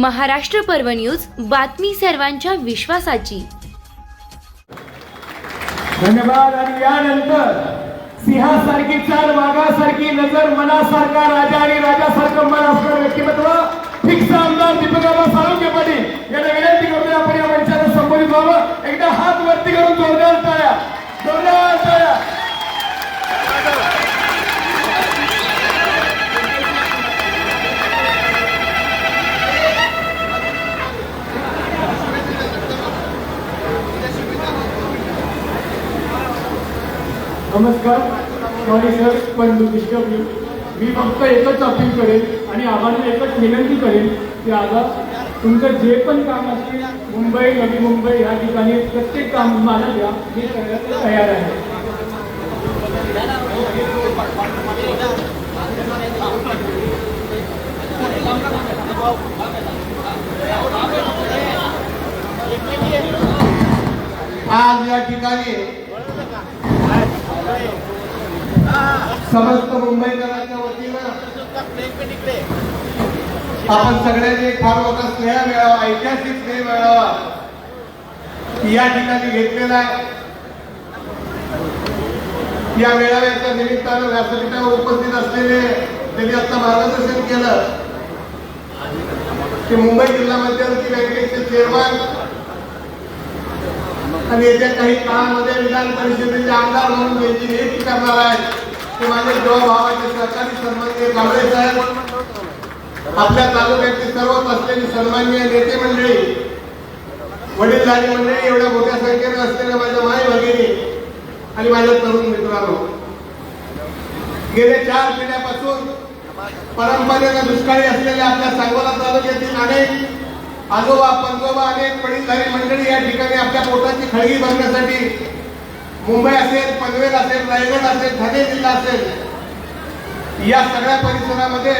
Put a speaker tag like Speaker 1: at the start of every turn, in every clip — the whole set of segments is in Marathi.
Speaker 1: महाराष्ट्र पर्व न्यूज बातमी सर्वांच्या विश्वासाची.
Speaker 2: धन्यवाद आणि यानंतर सिंहासारखी चाल वाघासारखी नजर मनासारखा राजा आणि राजासारखं मन नमस्कार सॉरी सर पण डिस्टर्ब मी. फक्त एकच अपील करेन आणि आम्हाला एकच विनंती करेन की आता तुमचं जे पण काम असेल मुंबई नवी मुंबई या ठिकाणी प्रत्येक काम मला द्या. मी करण्यास तयार आहे.
Speaker 3: आज या ठिकाणी समस्त मुंबईकरांच्या वतीनं आपण सगळ्यांनी एक फार मोठा स्नेह मिळावा ऐतिहासिक स्नेह मिळावा या ठिकाणी घेतलेला आहे. या मेळाव्याच्या निमित्तानं व्यासपीठावर उपस्थित असलेले त्यांनी आता मार्गदर्शन केलं. की मुंबई जिल्हा मध्यवर्ती बँकेचे चेअरमन आणि येत्या काही काळामध्ये विधान परिषदेचे आमदार म्हणून त्यांची नियुक्ती करणार आहेत. ते माझे भावाचे सरकारी सन्मान्य कांबळे साहेब आपल्या तालुक्यातली सर्वच असलेली सन्मान्य नेते मंडळी वडीलधारी मंडळी एवढ्या मोठ्या संख्येने असलेल्या माझ्या माय भगिनी आणि माझ्या तरुण मित्रांनो. गेले चार पिढ्यापासून परंपरेनं दुष्काळी असलेल्या आपल्या सांगोला तालुक्यातील अनेक आजोबा पंजोबा अनेक वडीलधारी मंडळी या ठिकाणी आपल्या पोटाची खळगी भरण्यासाठी मुंबई असेल पनवेल असेल रायगड असेल ठाणे जिल्हा असेल या सगळ्या परिसरामध्ये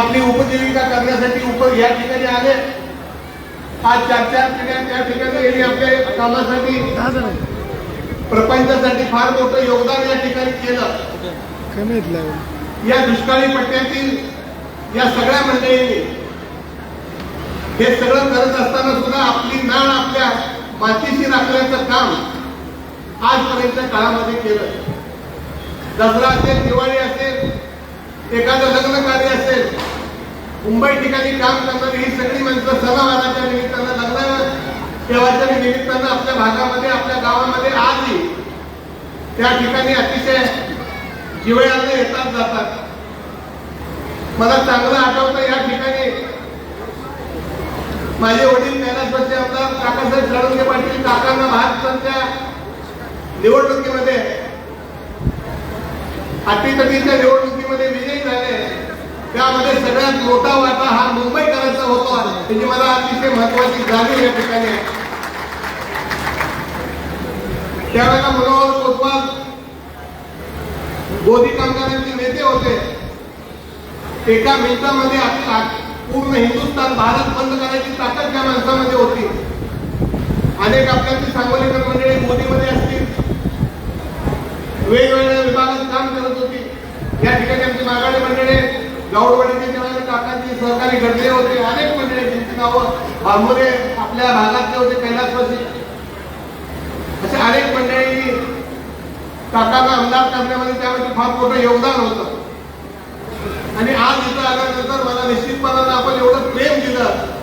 Speaker 3: आपली उपजीविका करण्यासाठी उप या ठिकाणी आले. आज चार चार पिढ्या त्या ठिकाणी गेली आपल्या कामासाठी. प्रपंचासाठी फार मोठं योगदान या ठिकाणी केलं. या दुष्काळी पट्ट्यातील या सगळ्या मंडळींनी हे सगळं करत असताना सुद्धा आपली नाळ आपल्या मातीशी राखण्याचं काम आजपर्यंत काळामध्ये केलं. दसरा असेल दिवाळी असेल एखादं लग्न कार्य असेल मुंबई ठिकाणी काम करणारी ही सगळी माणसं सणावाराच्या निमित्तानं लग्न तेव्हाच्या निमित्तानं आपल्या भागामध्ये आपल्या गावामध्ये आजही त्या ठिकाणी अतिशय जिवळ्यानं येतात जातात. मला चांगलं आठवतं या ठिकाणी. माझे वडील कैलासवासी आमदार काकासाहेब साळुंके पाटील काकांना महाराष्ट्राच्या निवडणुकीमध्ये अटीतटीच्या निवडणुकीमध्ये विजयी झाले. त्यामध्ये सगळ्यात मोठा वाटा हा मुंबईकरांचा होता. त्याची मला अतिशय महत्वाची जाणीव या ठिकाणी त्यावेळेला मनोहर कोतवाल गोदी कामगारांचे नेते होते. एका मिनिटामध्ये आपला पूर्ण हिंदुस्थान भारत बंद करायची ताकद त्या माणसामध्ये होती. अनेक आपल्याची सांगोलीकर मंडळी मोदीमध्ये वेगवेगळ्या विभागात काम करत होती. या ठिकाणी आमची मागाडी मंडळी गावडवाडीचे जेव्हा काकांची सहकारी घडले होते. अनेक मंडळी ज्यांची नावं आंबोरे आपल्या भागातले होते कैलासवासी. असे अनेक मंडळी काकांना आमदार करण्यामध्ये त्यामध्ये फार मोठं योगदान होतं. आणि आज इथं आल्यानंतर मला निश्चितपणानं आपण एवढं प्रेम दिलं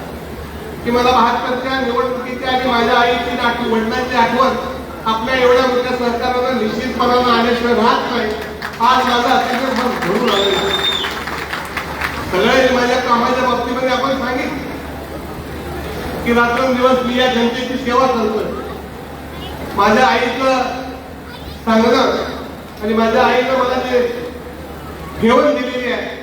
Speaker 3: की मला बहात्तरच्या निवडणुकीची आणि माझ्या आईची आठवण वडिलांची आठवण आपल्या एवढ्या मोठ्या सरकारला निश्चितपणानं आल्याशिवाय राहत नाही. आज माझा अतिशय मन भरून आलं सगळे माझ्या कामाच्या बाबतीमध्ये आपण सांगितलं की रात्रंदिवस मी या जनतेची सेवा करतोय. माझ्या आईचं सांगणं आणि माझ्या आईनं मला जे ठेवण दिलेली आहे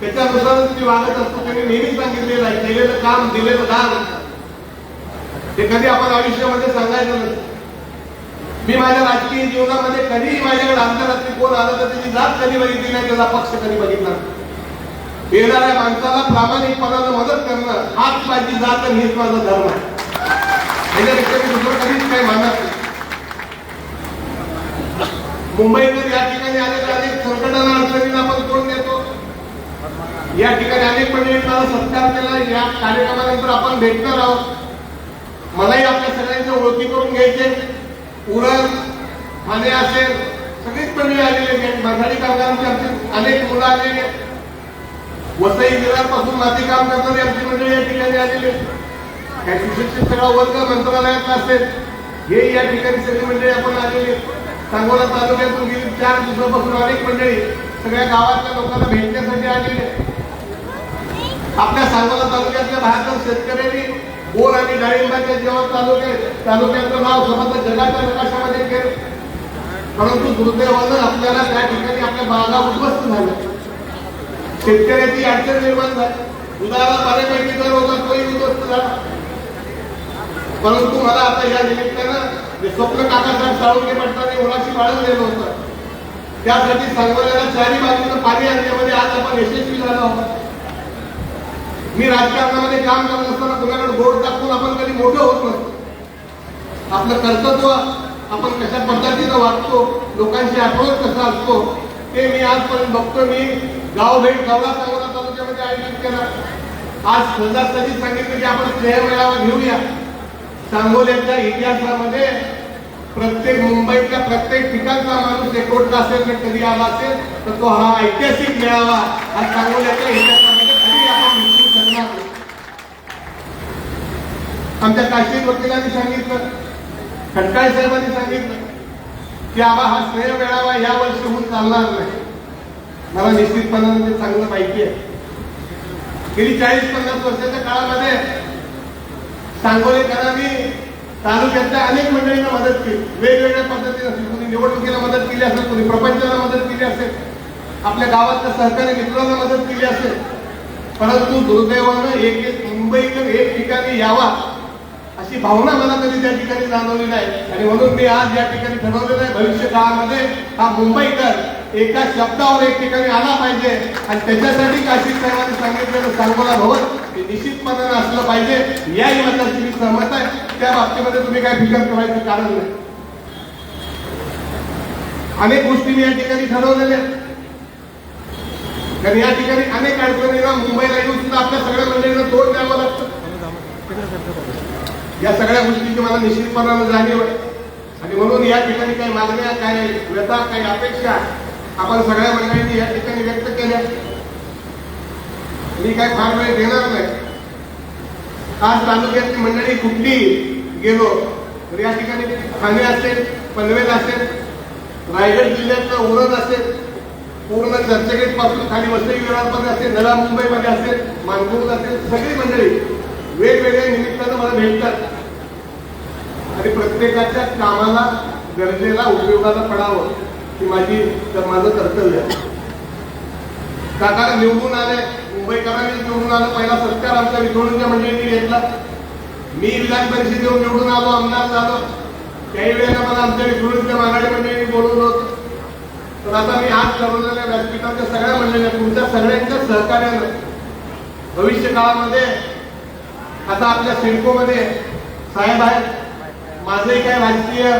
Speaker 3: त्याच्यानुसारच मी वागत असतो त्यांनी नेहमी सांगितलेलं आहे केलेलं काम दिलेलं दान. ते कधी आपण आयुष्यामध्ये सांगायचं नसतं. मी माझ्या राजकीय जीवनामध्ये कधीही माझ्याकडे आंतरराष्ट्रीय कोण आलं तर त्याची जात कधी बघितली नाही त्याचा पक्ष कधी बघितला येणाऱ्या माणसाला प्रामाणिकपणानं मदत करणं हाच माझी जात आणि हेच माझा धर्म आहे. याच्यापेक्षा मी दुसरं कधीच काही मानत नाही. मुंबईकर या ठिकाणी आलेल्या अनेक संकटांना अडचणींना आपण तोंड देतो. या ठिकाणी अनेक म्हणजे मंडळींचा सत्कार केला या कार्यक्रमानंतर आपण भेटणार आहोत. मलाही आपल्या सगळ्यांच्या ओळखी करून घ्यायचे. उरण ठाणे असेल सगळीच मंडळी आलेली आहेत मराठी कामगारांची आमची अनेक मुलं आलेली आहेत वसई विरारपासून माती काम करणारी आमची मंडळी या ठिकाणी आलेली आहेत काही सुशिक्षित सगळा वर्ग मंत्रालयात असेल हे या ठिकाणी सगळी मंडळी आपण आलेली आहेत. सांगोला तालुक्यातून गेली चार दिवसापासून अनेक मंडळी सगळ्या गावातल्या लोकांना भेटण्यासाठी आलेली आहेत. आपल्या सांगोला तालुक्यातल्या बहात्तर शेतकऱ्यांनी बोर आणि डाळिंबाच्या म्हणजे जेव्हा तालुक्यात तालुक्याचं नाव समजा जगाच्या नकाशामध्ये गेलं परंतु दुर्दैवानं आपल्याला त्या ठिकाणी आपल्या बागा उद्ध्वस्त झाल्या शेतकऱ्याची अडचण निर्माण झाली. दुधाला बऱ्यापैकी जर होता तोही उद्ध्वस्त झाला. परंतु मला आता या निमित्तानं स्वप्न काकासाहेब साळुंके पटणाने मुलाशी बाळगलेलं होतं. त्यासाठी सांगोल्याला चारी बाजूनं पाणी आणण्यामध्ये आज आपण यशस्वी झालो आहोत. मी राजकारणामध्ये काम करत असताना कुणाकडे बोर्ड दाखवून आपण कधी मोठं होत नसतो आपलं कर्तृत्व आपण कशा पद्धतीनं वागतो लोकांशी आठवण कसा असतो ते मी आजपर्यंत बघतो मी गाव भेट गावला सांगोला तालुक्यामध्ये आयोजित केला. आज सहजासहजी सांगितलं की आपण स्नेह मेळावा घेऊया. सांगोल्याच्या इतिहासामध्ये प्रत्येक मुंबईतल्या प्रत्येक ठिकाणचा माणूस एकोटला असेल तर कधी आला असेल तर तो हा ऐतिहासिक मेळावा हा सांगोल्याच्या इतिहासामध्ये आपण आमच्या काशीद वकिलांनी सांगितलं खटकाळे साहेबांनी सांगितलं की आबा हा स्नेह मेळावा या वर्षी होऊन चालणार नाही. मला निश्चितपणाने ते म्हणजे चांगलं माहिती आहे. गेली चाळीस पन्नास वर्षाच्या काळामध्ये सांगोलेकरांनी तालुक्यातल्या अनेक मंडळींना मदत केली. वेगवेगळ्या पद्धतीने असेल कोणी निवडणुकीला मदत केली असेल कोणी प्रपंचाला मदत केली असेल आपल्या गावातल्या सहकारी मित्रांना मदत केली असेल परंतु दुर्दैवानं एक एक मुंबईकर एक ठिकाणी यावा अशी भावना मला कधी त्या ठिकाणी जाणवली नाही. आणि म्हणून मी आज या ठिकाणी ठरवलेलं आहे भविष्य काळामध्ये हा मुंबईकर एका शब्दावर एक ठिकाणी आला पाहिजे. आणि त्याच्यासाठी काशी साहेबांनी सांगितलेलं सांगोला भवन हे निश्चितपणाने असलं पाहिजे. याही मताची मी सहमत आहे. त्या बाबतीमध्ये तुम्ही काय फिकर करायचं कारण नाही. अनेक गोष्टी मी या ठिकाणी ठरवलेल्या आहेत. कारण या ठिकाणी अनेक अडचणींना मुंबईला येऊन सुद्धा आपल्या सगळ्या मंडळींना तोड द्यावं लागतं. या सगळ्या गोष्टीची मला निश्चितपणानं जाणीव आहे. आणि म्हणून या ठिकाणी काही मागण्या काही व्यथा काही अपेक्षा आपण सगळ्या मंडळींनी या ठिकाणी व्यक्त केल्या. मी काय फार वेळ घेणार नाही. आज तालुक्यातली मंडळी कुठली गेलो तर या ठिकाणी ठाणे असेल पनवेल असेल रायगड जिल्ह्यातलं उरण असेल पूर्ण चर्चगेटपासून खाली वसई विरारमध्ये असेल नवा मुंबईमध्ये असेल मानपूरला असेल सगळी मंडळी वेगवेगळ्या निमित्तानं मला भेटतात. आणि प्रत्येकाच्या कामाला गरजेला उपयोगाला पडावं ही माझी तर माझं कर्तव्य आहे. काकाला निवडून आले मुंबईकरांनी निवडून आलं पहिला सत्कार आमच्या विधोणीच्या मंडळींनी घेतला. मी विधान परिषदेवर निवडून आलो आमदार झालो. त्याही वेळेला मला आमच्या विधोणीच्या माघाडी मंडळींनी बोलवलं होतं. तर आता मी आज ठरवलेल्या व्यासपीठाच्या सगळ्या मंडळी तुमच्या सगळ्यांच्या सहकार्यानं भविष्य काळामध्ये आता आपल्या सिडकोमध्ये साहेब आहेत माझंही काय राजकीय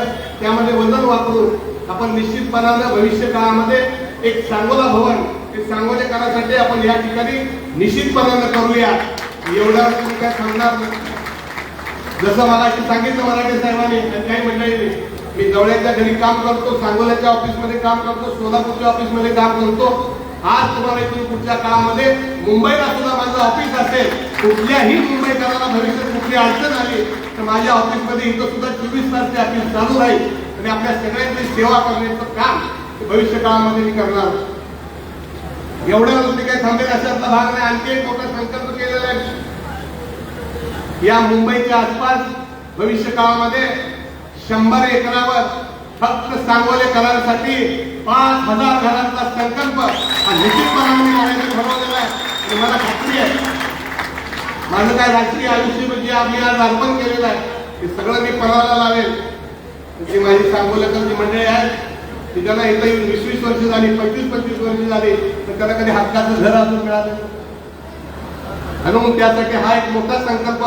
Speaker 3: त्यामध्ये वजन वापरून आपण निश्चितपणानं भविष्य काळामध्ये एक सांगोला भवन ते सांगोले करासाठी आपण या ठिकाणी निश्चितपणानं करूया. एवढा काय सांगणार जसं मला सांगितलं मराठी साहेबांनी आणि काही मंडळींनी मी जवळच्या घरी काम करतो सांगोल्याच्या ऑफिसमध्ये काम करतो सोलापूरच्या ऑफिसमध्ये काम करतो. आज तुम्हाला इथून कुठल्या काळामध्ये मुंबईला सुद्धा माझं ऑफिस असेल. कुठल्याही मुंबईकरांना भविष्यात कुठली अडचण आली तर माझ्या ऑफिसमध्ये इथं सुद्धा चोवीस तास ते ऑफिस चालू राहील. आणि आपल्या सगळ्यांची सेवा करण्याचं काम भविष्य काळामध्ये मी करणार एवढ्या मी काही थांबेल अशातला भाग नाही. आणखी एक मोठा संकल्प केलेला आहे. या मुंबईच्या आसपास भविष्य काळामध्ये शंभर एकरावर फक्त सांगोले करासाठी पाच हजार घरांचा संकल्प हा निश्चितपणाने करायचं ठरवलेला आहे. आणि मला खात्री आहे. माझं काय राजकीय आयुष्य म्हणजे आम्ही आज अर्पण केलेलं आहे. ते सगळं मी पणाला लावेल. जी माझी सांगोलेकर जी मंडळी आहेत की त्यांना इथं येऊन वीस वीस वर्ष झाली पंचवीस पंचवीस वर्ष झाली तर त्यांना कधी हक्काचं घर अजून मिळालं आणि मग त्यासाठी हा एक मोठा संकल्प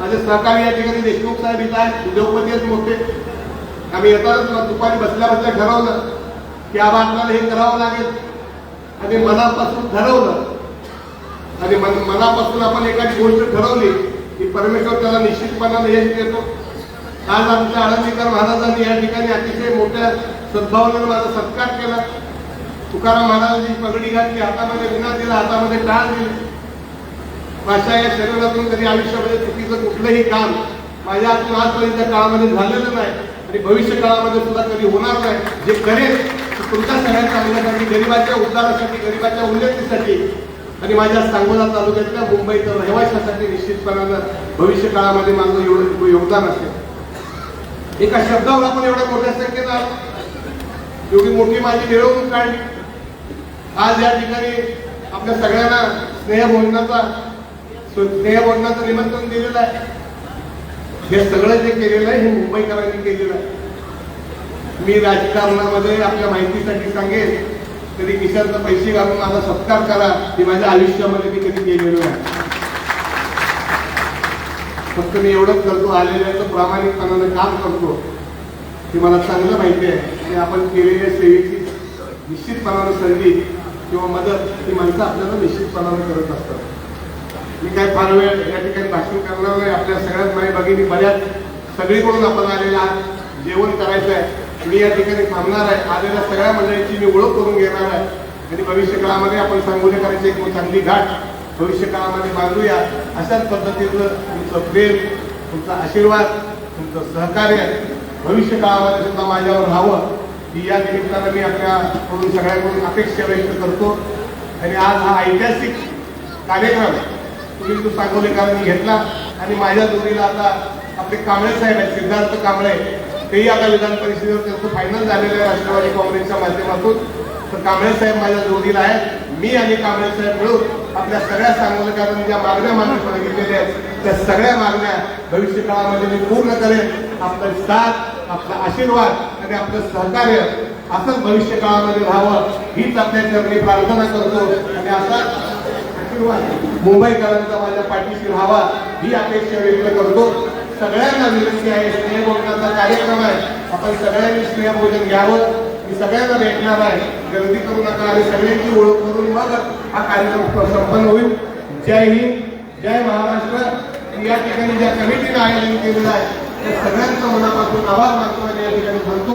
Speaker 3: माझे सहकारी या ठिकाणी देशमुख साहेब इथं आहेत. उद्योगपती आहेत मोठे. आम्ही येताना मग दुपारी बसल्या बसल्या ठरवलं की आबा आपल्याला हे करावं लागेल. आणि मनापासून ठरवलं. आणि मन मनापासून आपण एखादी गोष्ट ठरवली की परमेश्वर त्याला निश्चितपणाने यश देतो. आज आमच्या आळंदीकर महाराजांनी या ठिकाणी अतिशय मोठ्या सद्भावनेनं माझा सत्कार केला. तुकाराम महाराजांची पगडी घातली हातामध्ये विना दिला हातामध्ये टाळ दिली. माझ्या या शरीरातून कधी आयुष्यामध्ये चुकीचं कुठलंही काम माझ्या हातून आजपर्यंत काळामध्ये झालेलं नाही आणि भविष्य काळामध्ये सुद्धा कधी होणार नाही जे करेल तुमच्या सगळ्यांच्या चांगल्यासाठी गरिबाच्या उद्धारासाठी गरिबाच्या उन्नतीसाठी आणि माझ्या सांगोला तालुक्यातल्या मुंबईच्या रहिवाशासाठी निश्चितपणानं भविष्य काळामध्ये माझं एवढं योगदान असेल एका शब्दावर आपण एवढ्या मोठ्या संख्येनं आलो. एवढी मोठी माझी मिळवणूक काढली आज या ठिकाणी आपल्या सगळ्यांना स्नेहभोजनाचा स्नेहभोजनाचं निमंत्रण दिलेलं आहे. हे सगळं जे केलेलं आहे हे मुंबईकरांनी केलेलं आहे. मी राजकारणामध्ये आपल्या माहितीसाठी सांगेन कधी खिशातनं पैसे घालून माझा सत्कार करा हे माझ्या आयुष्यामध्ये मी कधी केलेलं आहे फक्त मी एवढंच करतो आलेल्याचं प्रामाणिकपणानं काम करतो. हे मला चांगलं माहिती आहे. की आपण केलेल्या सेवेची निश्चितपणानं संधी किंवा मदत ही माणसं आपल्याला निश्चितपणानं करत असतात. मी काय फार वेळ या ठिकाणी भाषण करणार नाही. आपल्या सगळ्यात माझ्या भगिनी बऱ्याच सगळीकडून आपण आलेले जेवण करायचं आहे. मी या ठिकाणी थांबणार आहे. आलेल्या सगळ्या मंडळीची मी ओळख करून घेणार आहे. आणि भविष्य काळामध्ये आपण सांगोलेकरांची एक चांगली घाट भविष्य काळामध्ये बांधूया. अशाच पद्धतीचं तुमचं प्रेम तुमचा आशीर्वाद तुमचं सहकार्य भविष्य काळामध्ये सुद्धा माझ्यावर राहावं ही या निमित्तानं मी आपल्याकडून सगळ्यांकडून अपेक्षा व्यक्त करतो. आणि आज हा ऐतिहासिक कार्यक्रम सुनील सांगोलेकरांनी घेतला. आणि माझ्या जोडीला आता आपले कांबळे साहेब आहेत सिद्धार्थ कांबळे. तेही आता विधान परिषदेवर त्यांचं फायनल झालेलं आहे राष्ट्रवादी काँग्रेसच्या माध्यमातून. तर कांबळे साहेब माझ्या जोडीला आहेत. मी आणि कांबळे साहेब मिळून आपल्या सगळ्या सांगोलेकरांनी ज्या मागण्या मागे सांगितलेल्या आहेत त्या सगळ्या मागण्या भविष्य काळामध्ये मी पूर्ण करेन. आपला साथ आपला आशीर्वाद आणि आपलं सहकार्य असंच भविष्य काळामध्ये राहावं हीच आपल्या चरणी प्रार्थना करतो. आणि असं किंवा मुंबईकरांचा माझ्या पाठीशी राहावा ही अपेक्षा व्यक्त करतो. सगळ्यांना विनंती आहे स्नेहभोजनाचा कार्यक्रम आहे. आपण सगळ्यांनी स्नेहभोजन घ्यावं. मी सगळ्यांना भेटणार आहे. गर्दी करू नका आणि सगळ्यांची ओळख करून मग हा कार्यक्रम संपन्न होईल. जय हिंद जय महाराष्ट्र. या ठिकाणी ज्या कमिटीने आयोजन केलेलं आहे त्या सगळ्यांचा मनापासून आभार मानतो आणि या ठिकाणी सांगतो